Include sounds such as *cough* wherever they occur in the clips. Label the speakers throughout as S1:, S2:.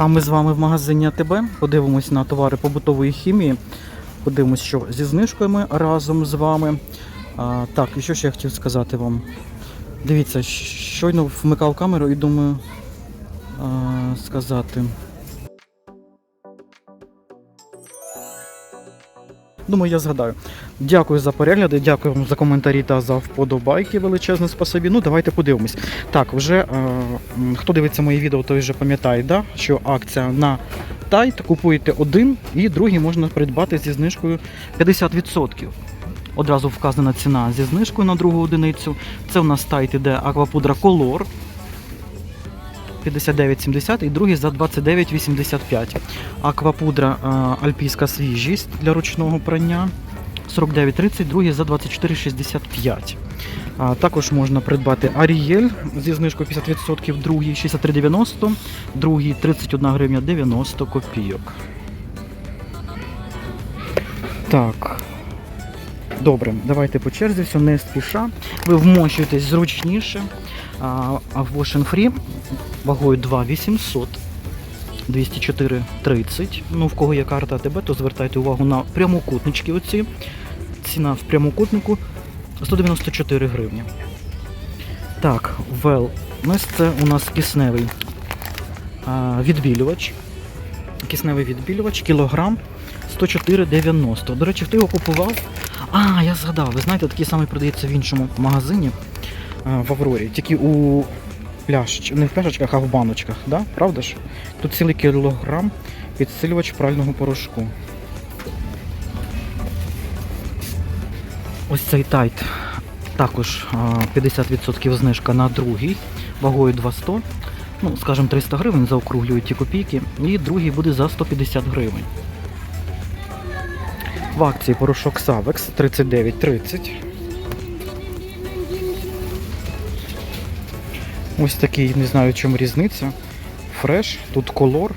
S1: А ми з вами в магазині АТБ подивимось на товари побутової хімії. Подивимось, що зі знижкою разом з вами. А, так, і що ще я хотів сказати вам. Дивіться, щойно вмикав камеру і думаю а, сказати. Думаю, я згадаю. Дякую за перегляди, дякую вам за коментарі та за вподобайки. Величезне спасибі. Ну, давайте подивимось. Так, вже е, хто дивиться мої відео, той вже пам'ятає, да, що акція на тайт. Купуєте один і другий можна придбати зі знижкою 50%. Одразу вказана ціна зі знижкою на другу одиницю. Це у нас тайт іде аквапудра Color 59,70 і другий за 29,85. Аквапудра е, альпійська свіжість для ручного прання 49,30, другий за 24,65. А, також можна придбати Арієль зі знижкою 50%, другий 63,90, другий 31 гривня 90 копійок. Так. Добре, давайте по черзі, все не спіша. Ви вмощуєтесь зручніше. Wash Free вагою 2,800. 204,30. Ну, в кого є карта АТБ, то звертайте увагу на прямокутнички оці. Ціна в прямокутнику 194 гривні. Так, Wellness це у нас кисневий а, відбілювач. Кисневий відбілювач, кілограм 104,90. До речі, хто його купував? А, я згадав, ви знаєте, такий самий продається в іншому магазині в Аврорі, тільки у пляшечках, не в пляшечках, а в баночках, да? правда ж? Тут цілий кілограм підсилювач прального порошку. Ось цей тайт також 50% знижка на другий, вагою 200. Ну, скажімо, 300 гривень заокруглюють ті копійки. І другий буде за 150 гривень. В акції порошок Savex 39,30. Ось такий, не знаю, в чому різниця. Фреш, тут колор.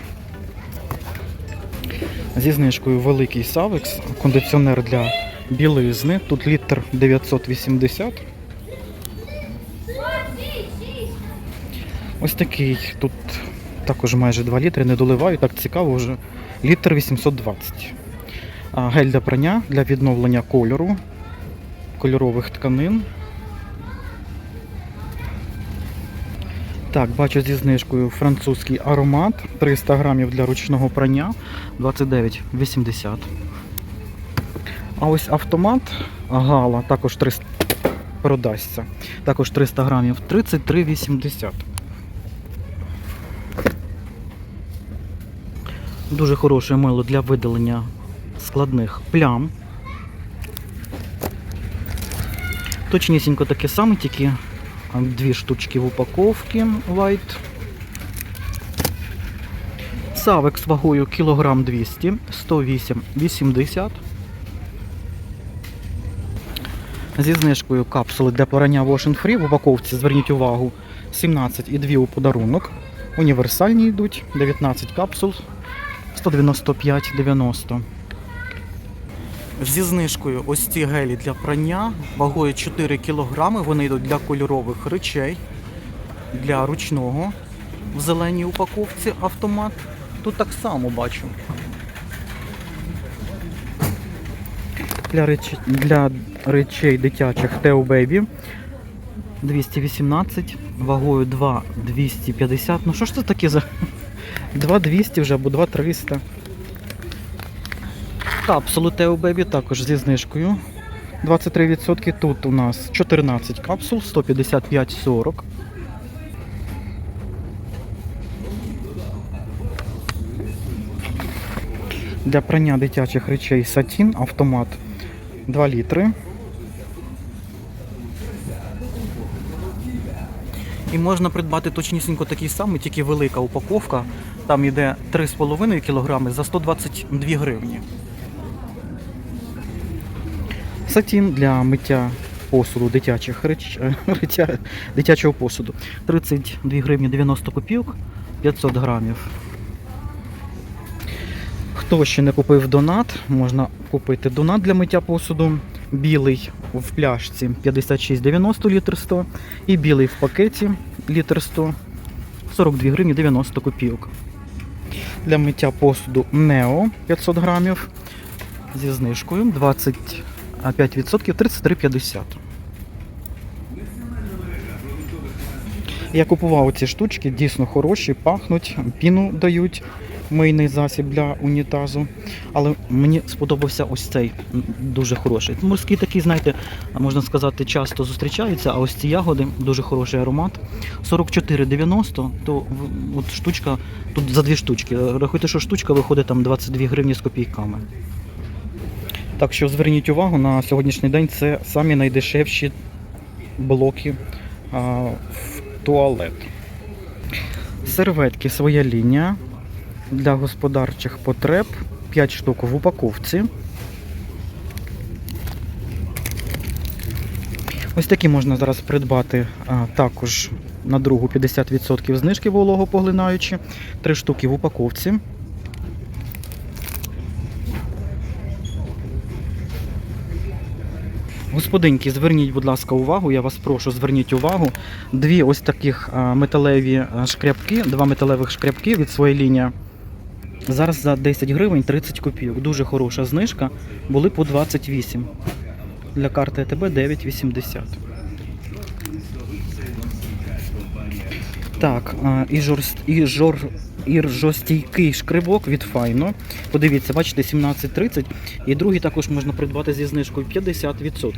S1: Зі знижкою великий Savex, кондиціонер для білизни. Тут літр 980. Ось такий, тут також майже 2 літри, не доливаю, так цікаво вже. Літр 820. Гель для прання для відновлення кольору, кольорових тканин. Так, бачу зі знижкою французький аромат 300 грамів для ручного прання 29,80. А ось автомат Гала також 300 продасться. Також 300 грамів 33,80. Дуже хороше мило для видалення складних плям. Точнісінько таке саме, тільки дві штучки в упаковці White. Савекс вагою кілограм 200, 108,80. Зі знижкою капсули для порання Wash Free в упаковці, зверніть увагу, 17 і 2 у подарунок. Універсальні йдуть, 19 капсул, 195,90. Зі знижкою ось ці гелі для прання вагою 4 кг. Вони йдуть для кольорових речей, для ручного в зеленій упаковці автомат. Тут так само бачу. Для, реч... для речей дитячих Teo Baby 218, вагою 2,250. Ну що ж це таке за *laughs* 2,200 вже або 2,300. Капсулу Teo Baby також зі знижкою. 23%. Тут у нас 14 капсул, 155,40. Для прання дитячих речей Сатін автомат 2 літри. І можна придбати точнісінько такий самий, тільки велика упаковка. Там йде 3,5 кг за 122 гривні. Сатін для миття посуду дитячих реч... *laughs* дитячого посуду. 32 гривні 90 копійок, 500 грамів. Хто ще не купив донат, можна купити донат для миття посуду. Білий в пляшці 56,90 літр 100 і білий в пакеті літр 100 42 гривні 90 копійок. Для миття посуду Neo 500 грамів зі знижкою 25% 33,50. Я купував ці штучки, дійсно хороші, пахнуть, піну дають мийний засіб для унітазу. Але мені сподобався ось цей дуже хороший. Морський такий, знаєте, можна сказати, часто зустрічаються, а ось ці ягоди дуже хороший аромат. 44,90, то от штучка, тут за дві штучки. Рахуйте, що штучка виходить там 22 гривні з копійками. Так що зверніть увагу, на сьогоднішній день це самі найдешевші блоки а, в туалет. Серветки своя лінія для господарчих потреб. 5 штук в упаковці. Ось такі можна зараз придбати а, також на другу 50% знижки вологопоглинаючі. 3 штуки в упаковці. Господинки, зверніть, будь ласка, увагу, я вас прошу, зверніть увагу. Дві ось таких металеві а, шкрябки, два металевих шкрябки від своєї лінії. Зараз за 10 гривень 30 копійок. Дуже хороша знижка. Були по 28. Для карти АТБ 9,80. Так, і, жорст, і, жор, і ржостійкий шкрибок від Файно. Подивіться, бачите, 17,30. І другий також можна придбати зі знижкою 50%.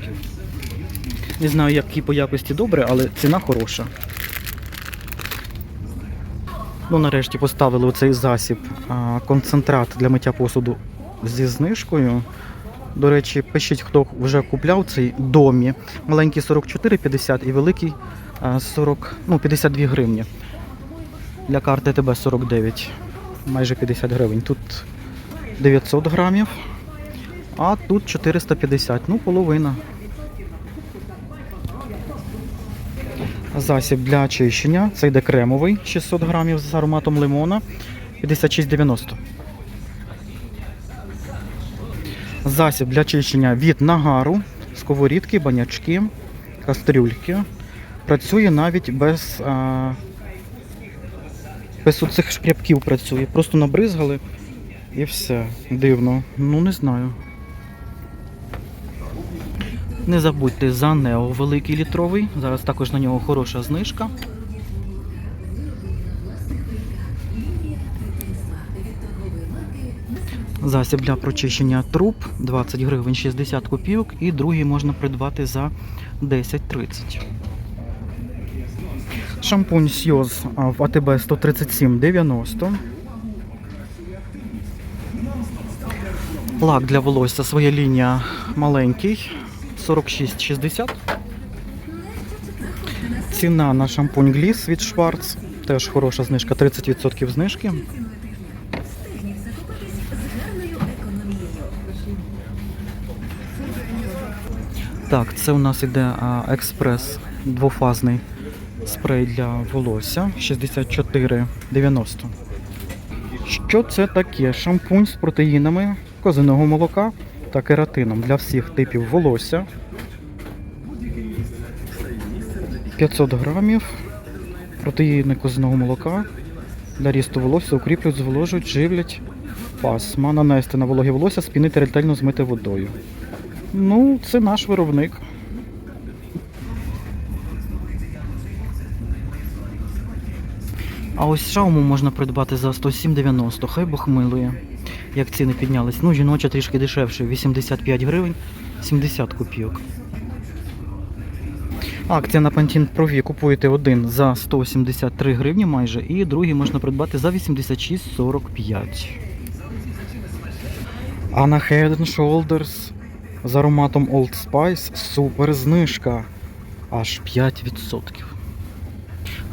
S1: Не знаю, які по якості добре, але ціна хороша. Ну, нарешті поставили оцей засіб, концентрат для миття посуду зі знижкою. До речі, пишіть, хто вже купляв цей домі. Маленький 44,50 і великий 40, ну, 52 гривні. Для карти ТБ 49, майже 50 гривень. Тут 900 грамів, а тут 450, ну половина. Засіб для очищення. Це йде кремовий 600 грамів з ароматом лимона 56,90. Засіб для очищення від нагару, сковорідки, банячки, кастрюльки. Працює навіть без, а, без оцих шкрябків працює. Просто набризгали і все. Дивно. Ну не знаю. Не забудьте за Нео великий літровий. Зараз також на нього хороша знижка. Засіб для прочищення труб 20 гривень 60 копійок і другий можна придбати за 10-30. Шампунь Сьоз в АТБ 137,90. Лак для волосся своя лінія маленький 46,60. Ціна на шампунь Гліс від Шварц. Теж хороша знижка, 30% знижки. Так, це у нас іде експрес двофазний спрей для волосся 64,90. Що це таке? Шампунь з протеїнами козиного молока та кератином для всіх типів волосся. 500 грамів. Протеїни козиного молока для рісту волосся укріплюють, зволожують, живлять пасма. Нанести на вологе волосся, спінити ретельно змити водою. Ну, це наш виробник. А ось шауму можна придбати за 107,90, хай Бог милує. Як ціни піднялись. Ну, жіноча трішки дешевше, 85 гривень, 70 копійок. Акція на Pantene Pro V купуєте один за 173 гривні майже, і другий можна придбати за 86,45. А на Head Shoulders з ароматом Old Spice супер знижка. Аж 5%.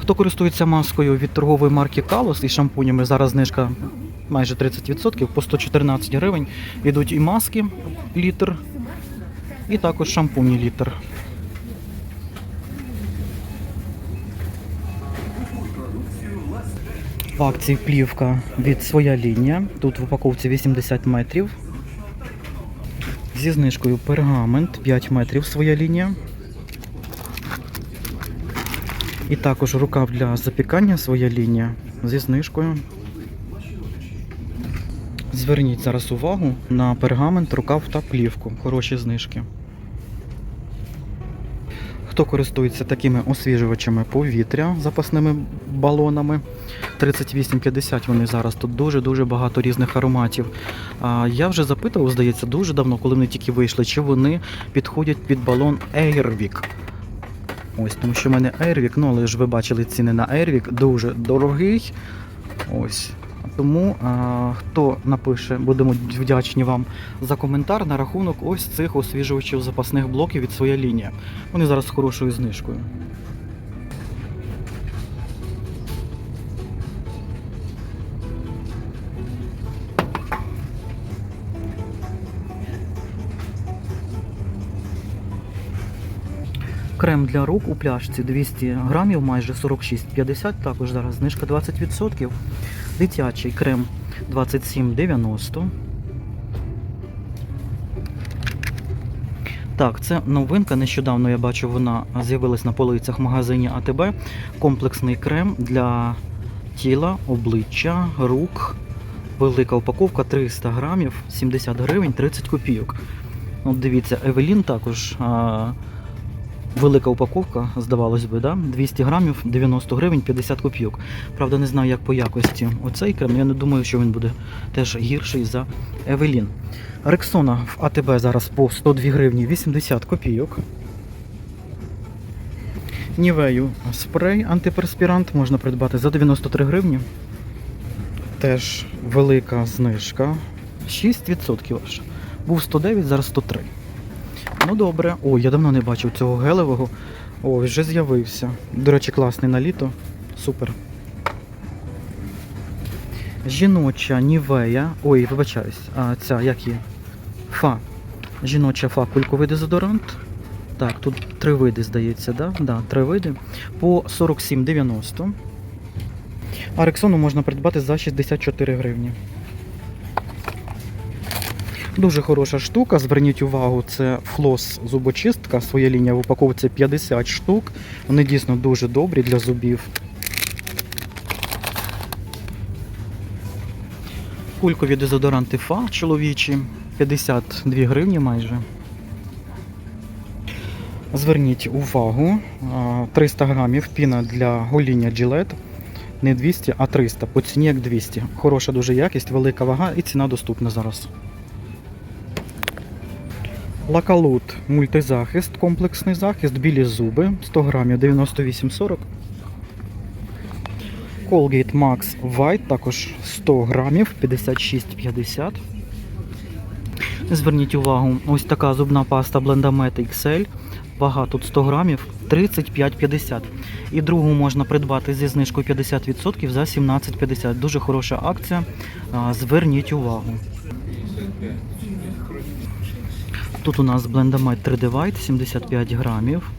S1: Хто користується маскою від торгової марки Kalos і шампунями, зараз знижка майже 30%, по 114 гривень. Йдуть і маски літр, і також шампуні літр. В акції плівка від своя лінія. Тут в упаковці 80 метрів. Зі знижкою пергамент 5 метрів своя лінія. І також рукав для запікання своя лінія зі знижкою Зверніть зараз увагу на пергамент, рукав та плівку. Хороші знижки. Хто користується такими освіжувачами повітря запасними балонами? 38,50 вони зараз. Тут дуже-дуже багато різних ароматів. Я вже запитував, здається, дуже давно, коли вони тільки вийшли, чи вони підходять під балон Airwick. Ось, тому що в мене Airwick, ну але ж ви бачили ціни на Airwick, дуже дорогий. Ось. Тому а, хто напише, будемо вдячні вам за коментар на рахунок ось цих освіжувачів запасних блоків від своя лінія. Вони зараз з хорошою знижкою. Крем для рук у пляшці 200 грамів, майже 46,50, також зараз знижка 20%. Дитячий крем 27,90. Так, це новинка. Нещодавно я бачу, вона з'явилась на полицях в магазині АТБ. Комплексний крем для тіла, обличчя, рук. Велика упаковка 300 грамів, 70 гривень, 30 копійок. От дивіться, Евелін також. А, Велика упаковка, здавалось би, да? 200 грамів, 90 гривень, 50 копійок. Правда, не знаю, як по якості оцей крем. Я не думаю, що він буде теж гірший за Евелін. Рексона в АТБ зараз по 102 гривні 80 копійок. Нівею спрей антиперспірант можна придбати за 93 гривні. Теж велика знижка. 6% аж. Був 109, зараз 103. Ну добре. О, я давно не бачив цього гелевого. О, вже з'явився. До речі, класний на літо. Супер. Жіноча нівея. Ой, вибачаюсь. А, ця, як є? Фа. Жіноча фа кульковий дезодорант. Так, тут три види, здається, да? Да, три види. По 47,90. А Рексону можна придбати за 64 гривні. Дуже хороша штука. Зверніть увагу, це флос зубочистка. Своя лінія в упаковці 50 штук. Вони дійсно дуже добрі для зубів. Кулькові дезодоранти ФА чоловічі 52 гривні майже. Зверніть увагу, 300 грамів піна для гоління Gillette. Не 200, а 300. По ціні як 200. Хороша дуже якість, велика вага і ціна доступна зараз. Лакалут мультизахист, комплексний захист, білі зуби 100 грамів 98,40. Colgate Max White також 100 грамів 56,50. Зверніть увагу, ось така зубна паста Blendamet XL. Вага тут 100 грамів 35,50. І другу можна придбати зі знижкою 50% за 17,50. Дуже хороша акція. Зверніть увагу. Тут у нас Blendamet 3D White 75 грамів,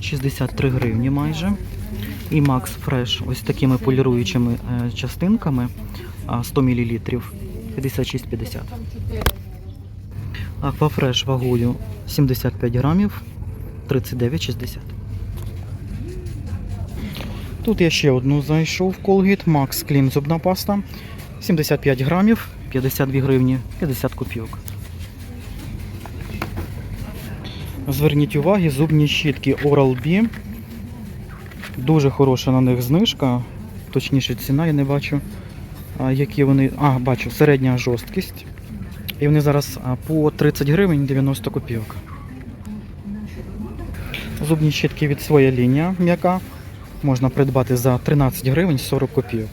S1: 63 гривні майже. І Max Fresh ось такими поліруючими е, частинками 100 мл 56,50. Aquafresh вагою 75 грамів 39,60. Тут я ще одну знайшов Colgate Max Clean зубна паста 75 грамів 52 гривні 50 копійок. Зверніть увагу, зубні щітки Oral-B. Дуже хороша на них знижка. Точніше ціна, я не бачу. Які вони. А, бачу, середня жорсткість. І вони зараз по 30 гривень 90 копійок. Зубні щітки від своя лінія м'яка. Можна придбати за 13 гривень 40 копійок.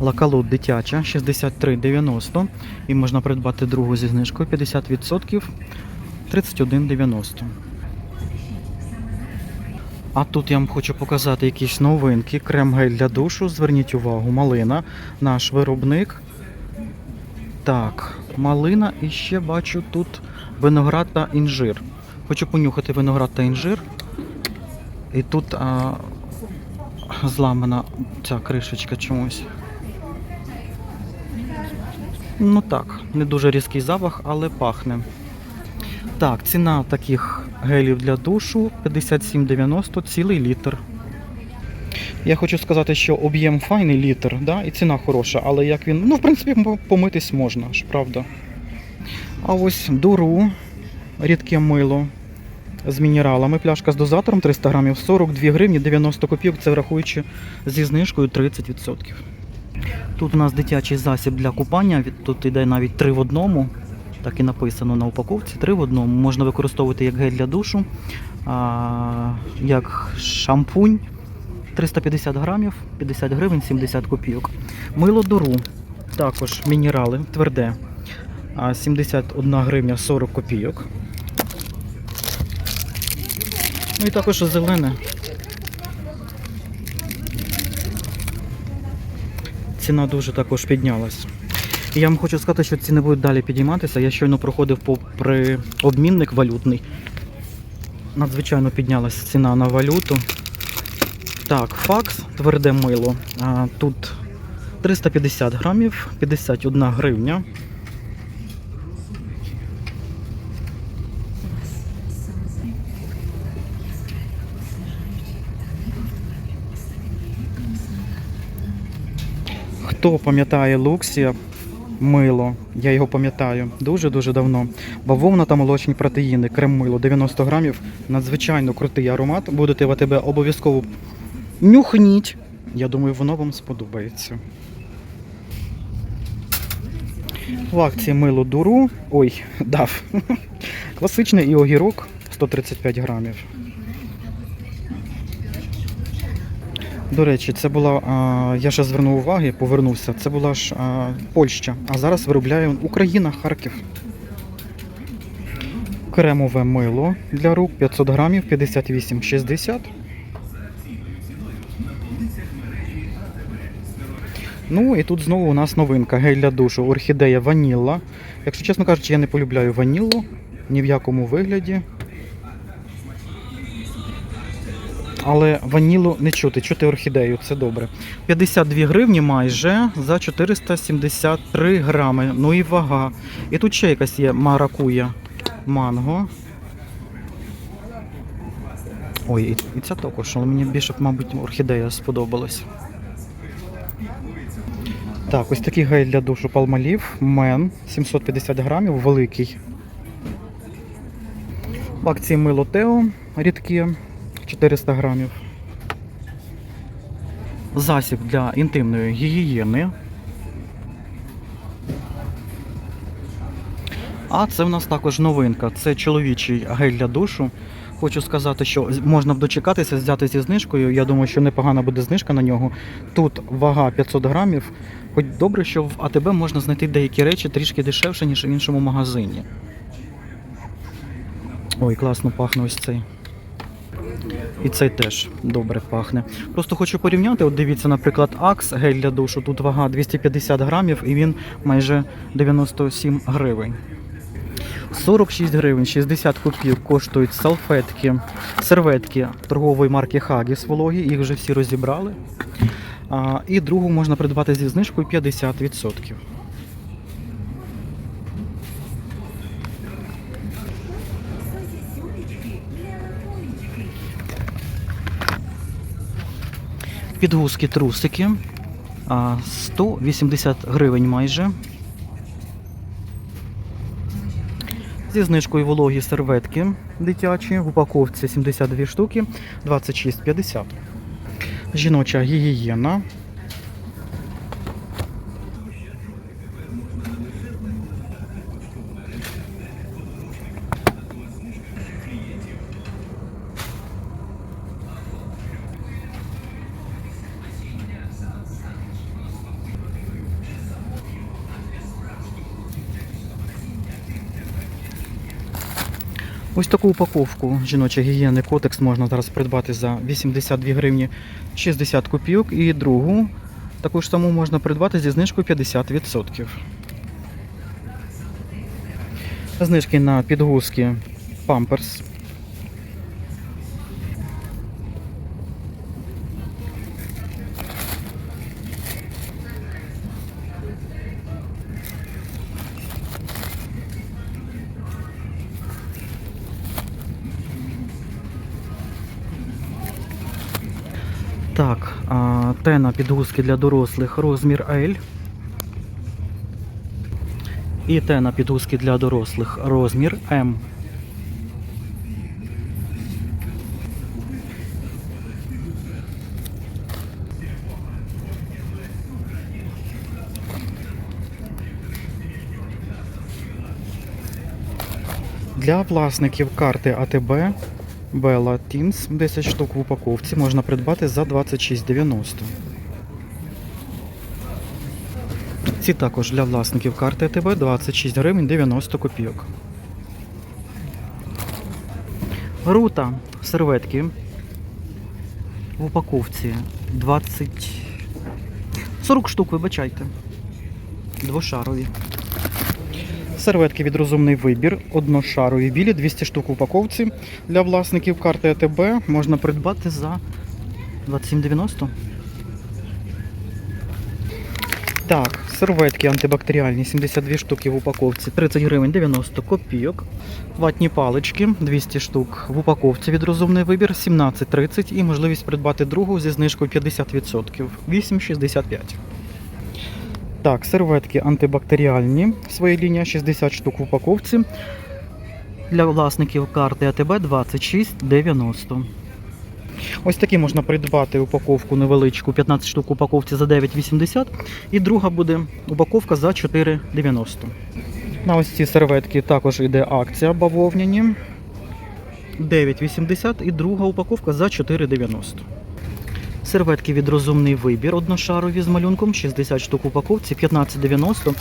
S1: Лакалут дитяча 63,90 і можна придбати другу зі знижкою 50% 31,90. А тут я вам хочу показати якісь новинки. Крем-гель для душу. Зверніть увагу, малина, наш виробник. Так, малина і ще бачу тут виноград та інжир. Хочу понюхати виноград та інжир. І тут а, зламана ця кришечка чомусь. Ну так, не дуже різкий запах, але пахне. Так, ціна таких гелів для душу 57,90 цілий літр. Я хочу сказати, що об'єм файний літр, да, і ціна хороша, але як він. Ну, в принципі, помитись можна ж, правда. А ось дуру, рідке мило з мінералами. Пляшка з дозатором 300 грамів 42 гривні 90 копійок, це врахуючи зі знижкою 30%. Тут у нас дитячий засіб для купання. Тут йде навіть 3 в одному. Так і написано на упаковці. 3 в одному. Можна використовувати як гель для душу, як шампунь. 350 грамів, 50 гривень, 70 копійок. Мило дуру, також мінерали, тверде. 71 гривня 40 копійок. Ну і також зелене. Ціна дуже також піднялась. І я вам хочу сказати, що ціни будуть далі підійматися. Я щойно проходив попри обмінник валютний. Надзвичайно піднялася ціна на валюту. Так, факс, тверде мило. Тут 350 грамів, 51 гривня. Хто пам'ятає Луксія мило? Я його пам'ятаю дуже-дуже давно. Бавовна та молочні протеїни, крем мило 90 грамів. Надзвичайно крутий аромат. Будете в АТБ обов'язково нюхніть. Я думаю, воно вам сподобається. В акції мило дуру. Ой, *laughs* дав. Класичний і огірок 135 грамів. До речі, це була, я ще звернув уваги, повернувся. Це була ж Польща, а зараз виробляє Україна, Харків. Кремове мило для рук 500 грамів, 58,60. Ну і тут знову у нас новинка. Гель для душу, орхідея ванілла. Якщо чесно кажучи, я не полюбляю ваніллу ні в якому вигляді. Але ванілу не чути, чути орхідею, це добре. 52 гривні майже за 473 грами. Ну і вага. І тут ще якась є маракуя манго. Ой, і, ця також, але мені більше, мабуть, орхідея сподобалась. Так, ось такий гель для душу Palmolive Мен 750 грамів, великий. В акції мило Тео рідке 400 грамів. Засіб для інтимної гігієни. А це в нас також новинка. Це чоловічий гель для душу. Хочу сказати, що можна б дочекатися, взяти зі знижкою. Я думаю, що непогана буде знижка на нього. Тут вага 500 грамів. Хоч добре, що в АТБ можна знайти деякі речі трішки дешевше, ніж в іншому магазині. Ой, класно пахне ось цей. І цей теж добре пахне. Просто хочу порівняти. От дивіться, наприклад, Акс гель для душу. Тут вага 250 грамів і він майже 97 гривень. 46 гривень, 60 копійок коштують салфетки, серветки торгової марки Haggis вологі, їх вже всі розібрали. А, і другу можна придбати зі знижкою 50%. Підгузки трусики. 180 гривень майже. Зі знижкою вологі серветки дитячі в упаковці 72 штуки 26,50. Жіноча гігієна. Ось таку упаковку жіночої гігієни Котекс можна зараз придбати за 82 гривні 60 копійок. І другу таку ж саму можна придбати зі знижкою 50%. Знижки на підгузки Pampers. Тена підгузки для дорослих розмір L. І тена підгузки для дорослих розмір М. Для власників карти АТБ Bella Teams 10 штук в упаковці можна придбати за 26,90. Ці також для власників карти АТБ 26 гривень 90 копійок. Рута серветки в упаковці 20 40 штук, вибачайте. Двошарові. Серветки від розумний вибір, одношарові білі, 200 штук в упаковці. Для власників карти АТБ можна придбати за 27,90. Так, серветки антибактеріальні, 72 штуки в упаковці, 30 гривень 90 копійок. Ватні палички, 200 штук в упаковці від розумний вибір, 17,30 і можливість придбати другу зі знижкою 50%, 8,65. Так, серветки антибактеріальні. Своя лінія 60 штук в упаковці. Для власників карти АТБ 26,90. Ось такі можна придбати упаковку невеличку, 15 штук упаковці за 9,80. І друга буде упаковка за 4,90. На ось ці серветки також йде акція бавовняні. 9,80 і друга упаковка за 4,90. Серветки від розумний вибір одношарові з малюнком, 60 штук упаковці, 15,90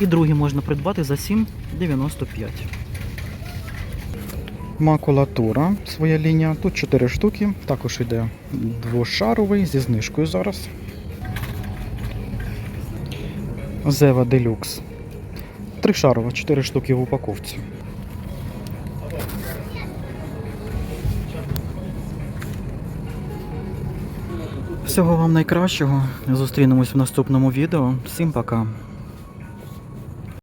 S1: і другі можна придбати за 7,95. Макулатура, своя лінія. Тут 4 штуки, також йде двошаровий зі знижкою зараз. Зева Делюкс. Тришарова, 4 штуки в упаковці. Всього вам найкращого. Зустрінемось в наступному відео. Всім пока.